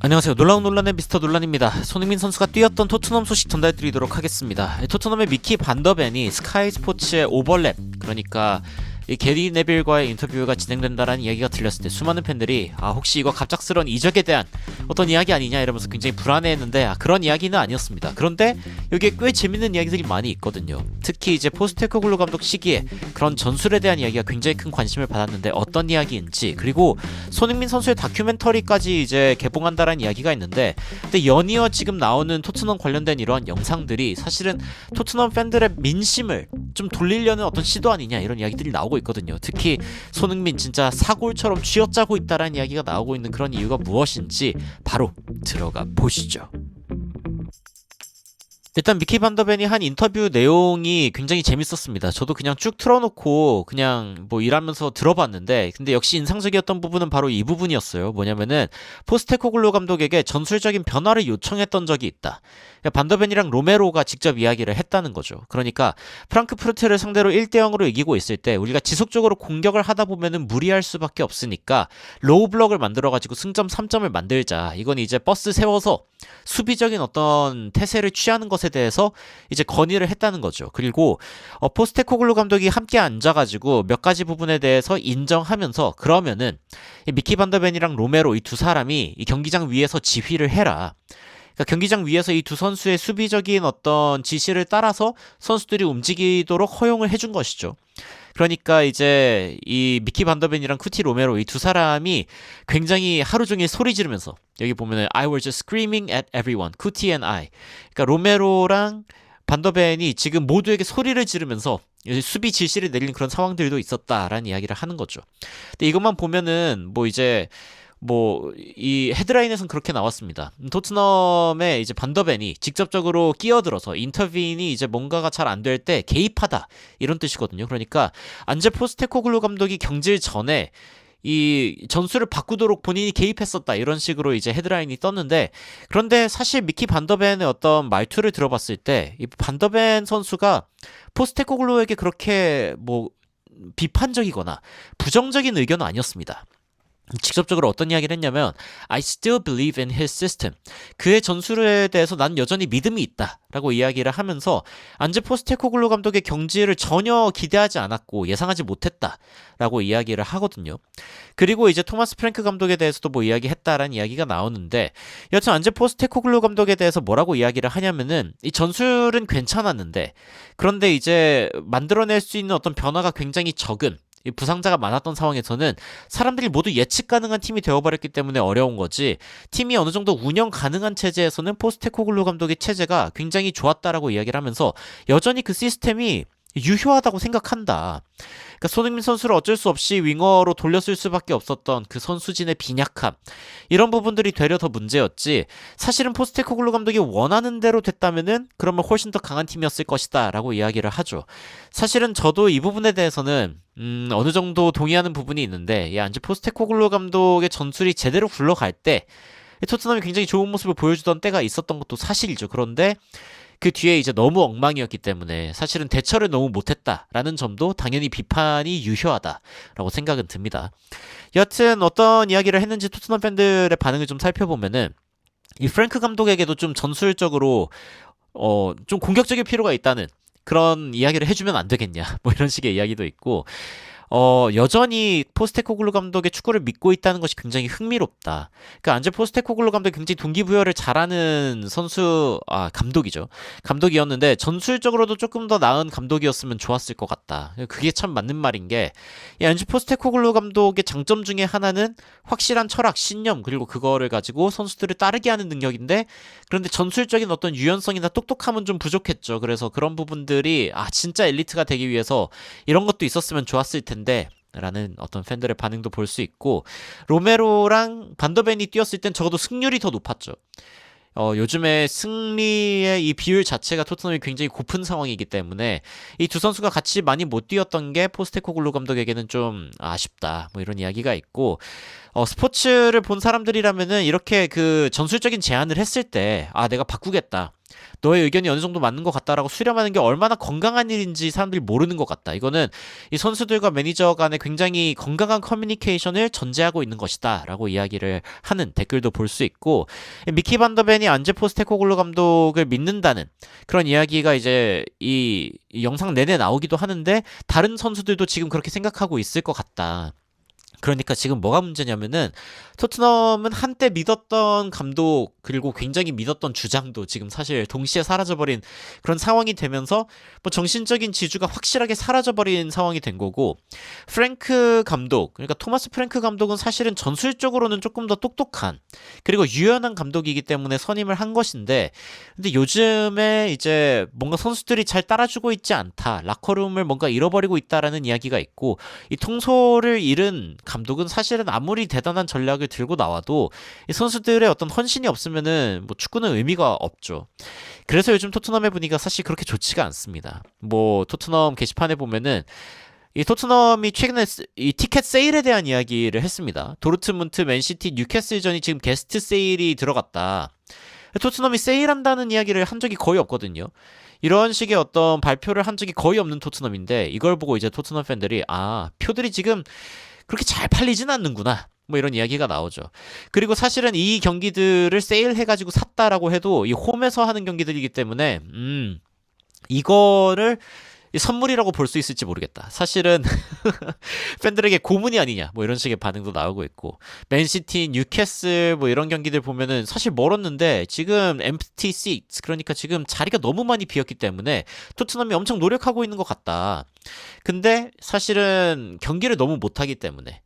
안녕하세요. 놀라운 논란의 미스터 논란입니다. 손흥민 선수가 뛰었던 토트넘 소식 전달드리도록 하겠습니다. 토트넘의 미키 반더벤이 스카이 스포츠의 오버랩 그러니까 이 게리 네빌과의 인터뷰가 진행된다라는 이야기가 들렸을 때 수많은 팬들이 아 혹시 이거 갑작스런 이적에 대한 어떤 이야기 아니냐 이러면서 굉장히 불안해했는데 아, 그런 이야기는 아니었습니다. 그런데 여기에 꽤 재밌는 이야기들이 많이 있거든요. 특히 이제 포스테코글루 감독 시기에 그런 전술에 대한 이야기가 굉장히 큰 관심을 받았는데 어떤 이야기인지 그리고 손흥민 선수의 다큐멘터리까지 이제 개봉한다라는 이야기가 있는데 근데 연이어 지금 나오는 토트넘 관련된 이러한 영상들이 사실은 토트넘 팬들의 민심을 좀 돌리려는 어떤 시도 아니냐 이런 이야기들이 나오고 있거든요. 특히 손흥민 진짜 사골처럼 쥐어짜고 있다라는 이야기가 나오고 있는 그런 이유가 무엇인지 바로 들어가 보시죠. 일단 미키 반더벤이 한 인터뷰 내용이 굉장히 재밌었습니다. 저도 그냥 쭉 틀어놓고 그냥 뭐 일하면서 들어봤는데 근데 역시 인상적이었던 부분은 바로 이 부분이었어요. 뭐냐면은 포스테코글루 감독에게 전술적인 변화를 요청했던 적이 있다. 그러니까 반더벤이랑 로메로가 직접 이야기를 했다는 거죠. 그러니까 프랑크푸르트를 상대로 1대 0으로 이기고 있을 때 우리가 지속적으로 공격을 하다 보면은 무리할 수밖에 없으니까 로우 블럭을 만들어 가지고 승점 3점을 만들자. 이건 이제 버스 세워서 수비적인 어떤 태세를 취하는 것에 대해서 이제 건의를 했다는 거죠. 그리고 어, 포스테코글루 감독이 함께 앉아가지고 몇 가지 부분에 대해서 인정하면서 그러면은 이 미키 반더벤이랑 로메로 이 두 사람이 이 경기장 위에서 지휘를 해라. 그러니까 경기장 위에서 이 두 선수의 수비적인 어떤 지시를 따라서 선수들이 움직이도록 허용을 해준 것이죠. 그러니까 이제 이 미키 반더벤이랑 쿠티 로메로 이 두 사람이 굉장히 하루 종일 소리 지르면서 여기 보면은 I was just screaming at everyone, 쿠티 and I. 그러니까 로메로랑 반더벤이 지금 모두에게 소리를 지르면서 수비 지시를 내리는 그런 상황들도 있었다라는 이야기를 하는 거죠. 근데 이것만 보면은 뭐 이제 뭐 이 헤드라인에선 그렇게 나왔습니다. 토트넘의 이제 반더벤이 직접적으로 끼어들어서 인터빈이 이제 뭔가가 잘 안 될 때 개입하다 이런 뜻이거든요. 그러니까 안제 포스테코글루 감독이 경질 전에 이 전술을 바꾸도록 본인이 개입했었다 이런 식으로 이제 헤드라인이 떴는데 그런데 사실 미키 반더벤의 어떤 말투를 들어봤을 때 이 반더벤 선수가 포스테코글루에게 그렇게 뭐 비판적이거나 부정적인 의견은 아니었습니다. 직접적으로 어떤 이야기를 했냐면 I still believe in his system. 그의 전술에 대해서 난 여전히 믿음이 있다라고 이야기를 하면서 안제 포스테코글루 감독의 경지를 전혀 기대하지 않았고 예상하지 못했다라고 이야기를 하거든요. 그리고 이제 토마스 프랭크 감독에 대해서도 뭐 이야기했다라는 이야기가 나오는데 여튼 안제 포스테코글루 감독에 대해서 뭐라고 이야기를 하냐면은 이 전술은 괜찮았는데 그런데 이제 만들어낼 수 있는 어떤 변화가 굉장히 적은 이 부상자가 많았던 상황에서는 사람들이 모두 예측 가능한 팀이 되어버렸기 때문에 어려운 거지 팀이 어느 정도 운영 가능한 체제에서는 포스테코글루 감독의 체제가 굉장히 좋았다라고 이야기를 하면서 여전히 그 시스템이 유효하다고 생각한다. 그러니까 손흥민 선수를 어쩔 수 없이 윙어로 돌렸을 수밖에 없었던 그 선수진의 빈약함 이런 부분들이 되려 더 문제였지 사실은 포스테코글루 감독이 원하는 대로 됐다면은 그러면 훨씬 더 강한 팀이었을 것이다라고 이야기를 하죠. 사실은 저도 이 부분에 대해서는 음, 어느 정도 동의하는 부분이 있는데 이 안지 포스테코글루 감독의 전술이 제대로 굴러갈 때 토트넘이 굉장히 좋은 모습을 보여주던 때가 있었던 것도 사실이죠. 그런데 그 뒤에 이제 너무 엉망이었기 때문에 사실은 대처를 너무 못했다라는 점도 당연히 비판이 유효하다라고 생각은 듭니다. 여튼 어떤 이야기를 했는지 토트넘 팬들의 반응을 좀 살펴보면은 이 프랭크 감독에게도 좀 전술적으로 어 좀 공격적일 필요가 있다는 그런 이야기를 해주면 안 되겠냐 뭐 이런 식의 이야기도 있고 어, 여전히 포스테코글루 감독의 축구를 믿고 있다는 것이 굉장히 흥미롭다. 그러니까 안제 포스테코글루 감독이 굉장히 동기부여를 잘하는 선수, 아, 감독이죠. 감독이었는데 전술적으로도 조금 더 나은 감독이었으면 좋았을 것 같다. 그게 참 맞는 말인 게, 이 안제 포스테코글루 감독의 장점 중에 하나는 확실한 철학, 신념, 그리고 그거를 가지고 선수들을 따르게 하는 능력인데, 그런데 전술적인 어떤 유연성이나 똑똑함은 좀 부족했죠. 그래서 그런 부분들이, 아, 진짜 엘리트가 되기 위해서 이런 것도 있었으면 좋았을 텐데, 텐데 라는 어떤 팬들의 반응도 볼 수 있고 로메로랑 반더벤이 뛰었을 땐 적어도 승률이 더 높았죠. 어, 요즘에 승리의 이 비율 자체가 토트넘이 굉장히 고픈 상황이기 때문에 이 두 선수가 같이 많이 못 뛰었던 게 포스테코글루 감독에게는 좀 아쉽다. 뭐 이런 이야기가 있고 어, 스포츠를 본 사람들이라면은 이렇게 그 전술적인 제안을 했을 때 아, 내가 바꾸겠다. 너의 의견이 어느 정도 맞는 것 같다라고 수렴하는 게 얼마나 건강한 일인지 사람들이 모르는 것 같다. 이거는 이 선수들과 매니저 간에 굉장히 건강한 커뮤니케이션을 전제하고 있는 것이다라고 이야기를 하는 댓글도 볼 수 있고 미키 반더벤이 안제 포 스테코글루 감독을 믿는다는 그런 이야기가 이제 이, 이 영상 내내 나오기도 하는데 다른 선수들도 지금 그렇게 생각하고 있을 것 같다. 그러니까 지금 뭐가 문제냐면은 토트넘은 한때 믿었던 감독 그리고 굉장히 믿었던 주장도 지금 사실 동시에 사라져버린 그런 상황이 되면서 뭐 정신적인 지주가 확실하게 사라져버린 상황이 된 거고 프랭크 감독 그러니까 토마스 프랭크 감독은 사실은 전술적으로는 조금 더 똑똑한 그리고 유연한 감독이기 때문에 선임을 한 것인데 근데 요즘에 이제 뭔가 선수들이 잘 따라주고 있지 않다 라커룸을 뭔가 잃어버리고 있다라는 이야기가 있고 이 통솔을 잃은 감독은 사실은 아무리 대단한 전략을 들고 나와도 이 선수들의 어떤 헌신이 없으면은 뭐 축구는 의미가 없죠. 그래서 요즘 토트넘의 분위기가 사실 그렇게 좋지가 않습니다. 뭐 토트넘 게시판에 보면은 이 토트넘이 최근에 스- 이 티켓 세일에 대한 이야기를 했습니다. 도르트문트, 맨시티, 뉴캐슬전이 지금 게스트 세일이 들어갔다. 토트넘이 세일한다는 이야기를 한 적이 거의 없거든요. 이런 식의 어떤 발표를 한 적이 거의 없는 토트넘인데 이걸 보고 이제 토트넘 팬들이 아 표들이 지금 그렇게 잘 팔리진 않는구나. 뭐 이런 이야기가 나오죠. 그리고 사실은 이 경기들을 세일해가지고 샀다라고 해도 이 홈에서 하는 경기들이기 때문에 음 이거를 이 선물이라고 볼 수 있을지 모르겠다. 사실은 팬들에게 고문이 아니냐 뭐 이런 식의 반응도 나오고 있고 맨시티, 뉴캐슬 뭐 이런 경기들 보면은 사실 멀었는데 지금 empty seats 그러니까 지금 자리가 너무 많이 비었기 때문에 토트넘이 엄청 노력하고 있는 것 같다. 근데 사실은 경기를 너무 못하기 때문에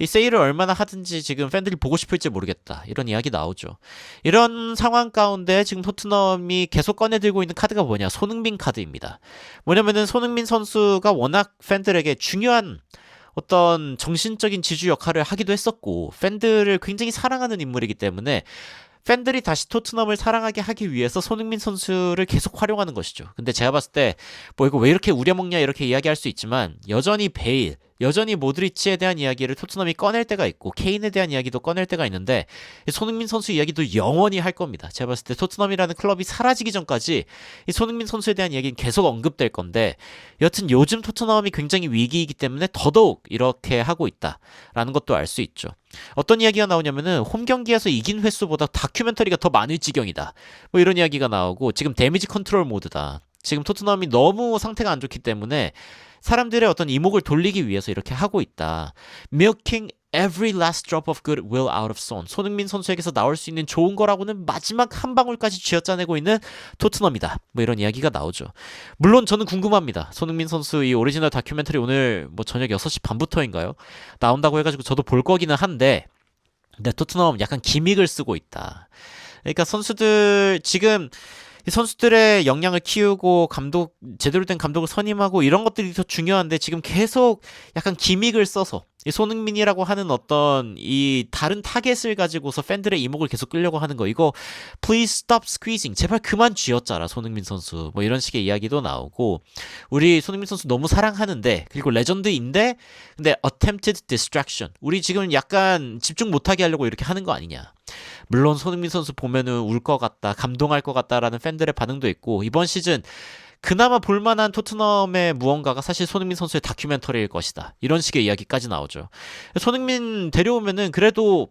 이 세일을 얼마나 하든지 지금 팬들이 보고 싶을지 모르겠다. 이런 이야기 나오죠. 이런 상황 가운데 지금 토트넘이 계속 꺼내들고 있는 카드가 뭐냐? 손흥민 카드입니다. 뭐냐면은 손흥민 선수가 워낙 팬들에게 중요한 어떤 정신적인 지주 역할을 하기도 했었고 팬들을 굉장히 사랑하는 인물이기 때문에 팬들이 다시 토트넘을 사랑하게 하기 위해서 손흥민 선수를 계속 활용하는 것이죠. 근데 제가 봤을 때 뭐 이거 왜 이렇게 우려먹냐 이렇게 이야기할 수 있지만 여전히 베일, 여전히 모드리치에 대한 이야기를 토트넘이 꺼낼 때가 있고 케인에 대한 이야기도 꺼낼 때가 있는데 이 손흥민 선수 이야기도 영원히 할 겁니다. 제가 봤을 때 토트넘이라는 클럽이 사라지기 전까지 이 손흥민 선수에 대한 이야기는 계속 언급될 건데 여튼 요즘 토트넘이 굉장히 위기이기 때문에 더더욱 이렇게 하고 있다라는 것도 알 수 있죠. 어떤 이야기가 나오냐면은 홈 경기에서 이긴 횟수보다 다큐멘터리가 더 많을 지경이다. 뭐 이런 이야기가 나오고 지금 데미지 컨트롤 모드다. 지금 토트넘이 너무 상태가 안 좋기 때문에 사람들의 어떤 이목을 돌리기 위해서 이렇게 하고 있다. Milking every last drop of goodwill out of Son. 손흥민 선수에게서 나올 수 있는 좋은 거라고는 마지막 한 방울까지 쥐어짜내고 있는 토트넘이다. 뭐 이런 이야기가 나오죠. 물론 저는 궁금합니다. 손흥민 선수 이 오리지널 다큐멘터리 오늘 뭐 저녁 6시 반부터인가요? 나온다고 해가지고 저도 볼 거기는 한데 근데 토트넘 약간 기믹을 쓰고 있다. 그러니까 선수들 지금 이 선수들의 역량을 키우고 감독 제대로 된 감독을 선임하고 이런 것들이 더 중요한데 지금 계속 약간 기믹을 써서 이 손흥민이라고 하는 어떤 이 다른 타겟을 가지고서 팬들의 이목을 계속 끌려고 하는 거. 이거 please stop squeezing. 제발 그만 쥐어짜라 손흥민 선수. 뭐 이런 식의 이야기도 나오고. 우리 손흥민 선수 너무 사랑하는데 그리고 레전드인데 근데 attempted distraction. 우리 지금 약간 집중 못하게 하려고 이렇게 하는 거 아니냐 물론 손흥민 선수 보면은 울 것 같다, 감동할 것 같다라는 팬들의 반응도 있고 이번 시즌 그나마 볼만한 토트넘의 무언가가 사실 손흥민 선수의 다큐멘터리일 것이다. 이런 식의 이야기까지 나오죠. 손흥민 데려오면은 그래도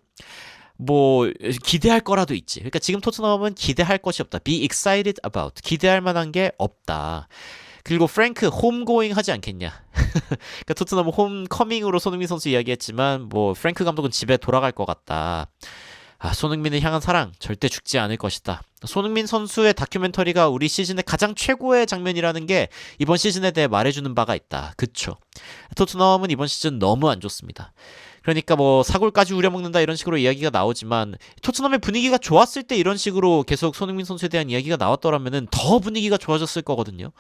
뭐 기대할 거라도 있지. 그러니까 지금 토트넘은 기대할 것이 없다. Be excited about. 기대할 만한 게 없다. 그리고 프랭크 홈고잉 하지 않겠냐. 그러니까 토트넘은 홈커밍으로 손흥민 선수 이야기했지만 뭐 프랭크 감독은 집에 돌아갈 것 같다. 아, 손흥민을 향한 사랑 절대 죽지 않을 것이다. 손흥민 선수의 다큐멘터리가 우리 시즌의 가장 최고의 장면이라는 게 이번 시즌에 대해 말해주는 바가 있다. 그쵸. 토트넘은 이번 시즌 너무 안 좋습니다. 그러니까 뭐 사골까지 우려먹는다 이런 식으로 이야기가 나오지만 토트넘의 분위기가 좋았을 때 이런 식으로 계속 손흥민 선수에 대한 이야기가 나왔더라면은 더 분위기가 좋아졌을 거거든요.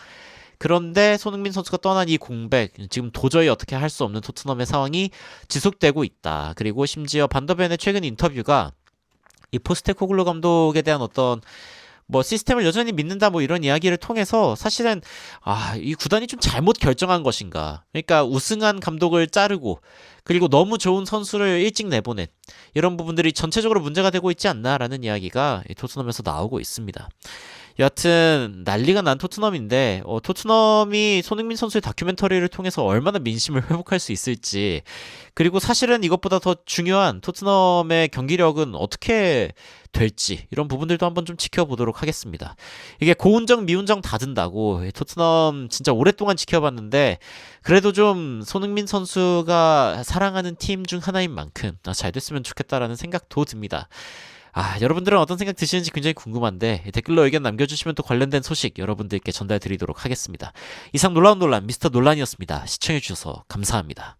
그런데 손흥민 선수가 떠난 이 공백 지금 도저히 어떻게 할 수 없는 토트넘의 상황이 지속되고 있다. 그리고 심지어 반더벤의 최근 인터뷰가 이 포스테코글루 감독에 대한 어떤 뭐 시스템을 여전히 믿는다 뭐 이런 이야기를 통해서 사실은 아 이 구단이 좀 잘못 결정한 것인가 그러니까 우승한 감독을 자르고 그리고 너무 좋은 선수를 일찍 내보낸 이런 부분들이 전체적으로 문제가 되고 있지 않나라는 이야기가 이 토트넘에서 나오고 있습니다. 여하튼 난리가 난 토트넘인데 어, 토트넘이 손흥민 선수의 다큐멘터리를 통해서 얼마나 민심을 회복할 수 있을지 그리고 사실은 이것보다 더 중요한 토트넘의 경기력은 어떻게 될지 이런 부분들도 한번 좀 지켜보도록 하겠습니다. 이게 고운정 미운정 다 든다고 토트넘 진짜 오랫동안 지켜봤는데 그래도 좀 손흥민 선수가 사랑하는 팀 중 하나인 만큼 아, 잘 됐으면 좋겠다라는 생각도 듭니다. 아, 여러분들은 어떤 생각 드시는지 굉장히 궁금한데 댓글로 의견 남겨주시면 또 관련된 소식 여러분들께 전달드리도록 하겠습니다. 이상 놀라운 논란 미스터 논란이었습니다. 시청해주셔서 감사합니다.